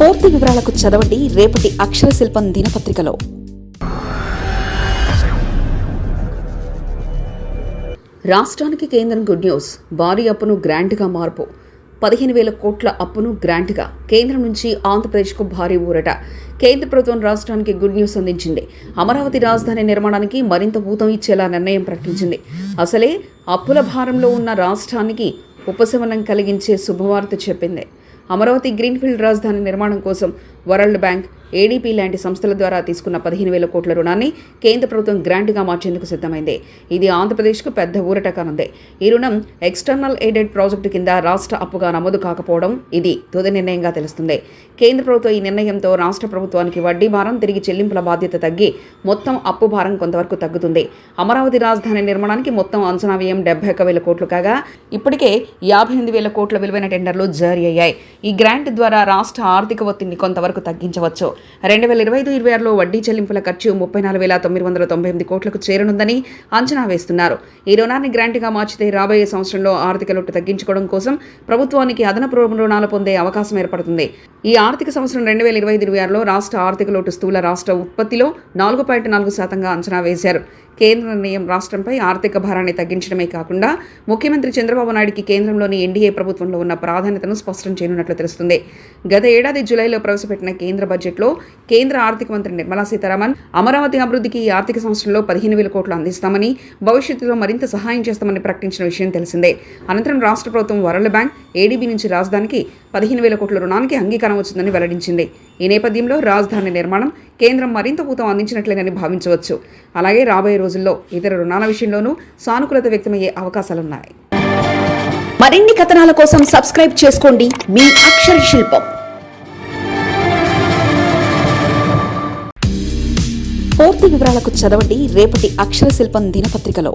పూర్తి వివరాలకు చదవండి రేపటి అక్షర శిల్పం దినపత్రికలో. రాష్ట్రానికి కేంద్రం గుడ్ న్యూస్. భారీ అప్పును గ్రాంట్గా మార్పు. పదిహేను వేల కోట్ల అప్పును గ్రాంట్గా. కేంద్రం నుంచి ఆంధ్రప్రదేశ్కు భారీ ఊరట. కేంద్ర ప్రభుత్వం రాష్ట్రానికి గుడ్ న్యూస్ అందించింది. అమరావతి రాజధాని నిర్మాణానికి మరింత ఊతం ఇచ్చేలా నిర్ణయం ప్రకటించింది. అసలే అప్పుల భారంలో ఉన్న రాష్ట్రానికి ఉపశమనం కలిగించే శుభవార్త చెప్పింది. అమరావతి గ్రీన్ఫీల్డ్ రాజధాని నిర్మాణం కోసం వరల్డ్ బ్యాంక్ ఏడీపీ లాంటి సంస్థల ద్వారా తీసుకున్న పదిహేను వేల కోట్ల రుణాన్ని కేంద్ర ప్రభుత్వం గ్రాంట్గా మార్చేందుకు సిద్ధమైంది. ఇది ఆంధ్రప్రదేశ్కు పెద్ద ఊరట కానుంది. ఈ రుణం ఎక్స్టర్నల్ ఎయిడెడ్ ప్రాజెక్టు కింద రాష్ట్ర అప్పుగా నమోదు కాకపోవడం ఇది తుది నిర్ణయంగా తెలుస్తుంది. కేంద్ర ప్రభుత్వం ఈ నిర్ణయంతో రాష్ట్ర ప్రభుత్వానికి వడ్డీ భారం తిరిగి చెల్లింపుల బాధ్యత తగ్గి మొత్తం అప్పు భారం కొంతవరకు తగ్గుతుంది. అమరావతి రాజధాని నిర్మాణానికి మొత్తం అంచనా వ్యయం డెబ్బై ఒక్క వేల కోట్లు కాగా ఇప్పటికే యాభై ఎనిమిది వేల కోట్ల విలువైన టెండర్లు జారీ అయ్యాయి. ఈ గ్రాంట్ ద్వారా రాష్ట్ర ఆర్థిక ఒత్తిడిని కొంతవరకు తగ్గించవచ్చు. రెండు వేల ఇరవై ఐదు ఇరవై ఆరులో వడ్డీ చెల్లింపుల ఖర్చు ముప్పై నాలుగు వేల తొమ్మిది వందల తొంభై ఎనిమిది కోట్లకు చేరనుందని అంచనా వేస్తున్నారు. ఈ రుణాన్ని గ్రాంట్గా మార్చితే రాబోయే సంవత్సరంలో ఆర్థిక లోటు తగ్గించుకోవడం కోసం ప్రభుత్వానికి అదనపు రుణాలు పొందే అవకాశం ఏర్పడుతుంది. ఈ ఆర్థిక సంవత్సరం రెండు వేల ఇరవై ఐదు ఇరవై ఆరులో రాష్ట్ర ఆర్థిక లోటు స్థూల రాష్ట్ర ఉత్పత్తిలో నాలుగు పాయింట్ నాలుగు శాతంగా అంచనా వేశారు. కేంద్ర నిర్ణయం రాష్ట్రంపై ఆర్థిక భారాన్ని తగ్గించడమే కాకుండా ముఖ్యమంత్రి చంద్రబాబు నాయుడికి కేంద్రంలోని ఎన్డీఏ ప్రభుత్వంలో ఉన్న ప్రాధాన్యతను స్పష్టం చేయనున్నట్లు తెలుస్తుంది. గత ఏడాది జూలైలో ప్రవేశపెట్టిన కేంద్ర బడ్జెట్లో కేంద్ర ఆర్థిక మంత్రి నిర్మలా సీతారామన్ అమరావతి అభివృద్ధికి ఈ ఆర్థిక సంవత్సరంలో పదిహేను వేల కోట్లు అందిస్తామని భవిష్యత్తులో మరింత సహాయం చేస్తామని ప్రకటించిన విషయం తెలిసిందే. అనంతరం రాష్ట్ర ప్రభుత్వం వరల్డ్ బ్యాంక్ ఏడీబీ నుంచి రాజధానికి పదిహేను వేల కోట్ల రుణానికి అంగీకారం వచ్చిందని వెల్లడించింది. ఈ నేపథ్యంలో రాజధాని నిర్మాణం కేంద్రం మరింత ఊతం అందించినట్లేనని భావించవచ్చు. అలాగే రాబోయే రోజుల్లో ఇతర రుణాల విషయంలోనూ సానుకూలత వ్యక్తమయ్యే అవకాశాలున్నాయి. మరిన్ని కథనాల కోసం సబ్స్క్రైబ్ చేసుకోండి మీ అక్షర శిల్పం. పూర్తి వివరాలకు చదవండి రేపటి అక్షర శిల్పం దినపత్రికలో.